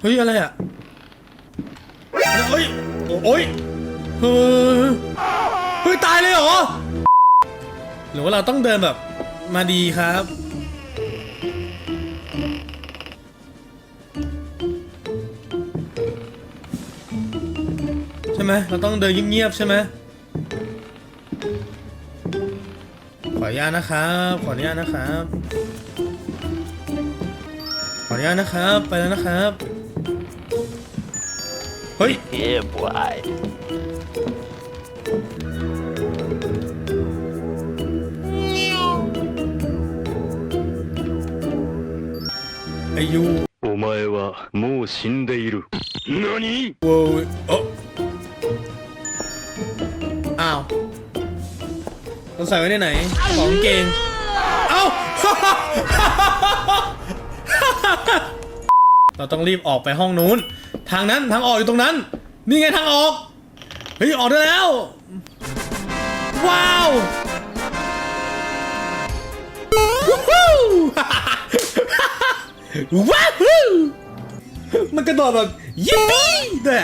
เฮ้ย อะไรอะ เฮ้ย โอ้ยเฮ้ยเฮ้ย ตายเลยเหรอ หรือว่าเราต้องเดินแบบ มาดีครับ ใช่ไหมเราต้องเดินเงียบๆใช่ไหมขออนุญาตนะครับ ขออนุญาตนะครับ ขออนุญาตนะครับ ไปแล้วนะครับ เฮ้ย เย้บวย ไอยู お前はもう死んでいる何 โว้ยเอ้าอ้าวต้องใส่ไว้ในไหนของเกง เอ้า เราต้องรีบออกไปห้องนู้น ทางนั้นทางออกอยู่ตรงนั้น นี่ไงทางออกเฮ้ยออกได้แล้ว ว้าววู้ฮู้ว้าวฮู้มันกระโดดแบบยิปปี้ด้วย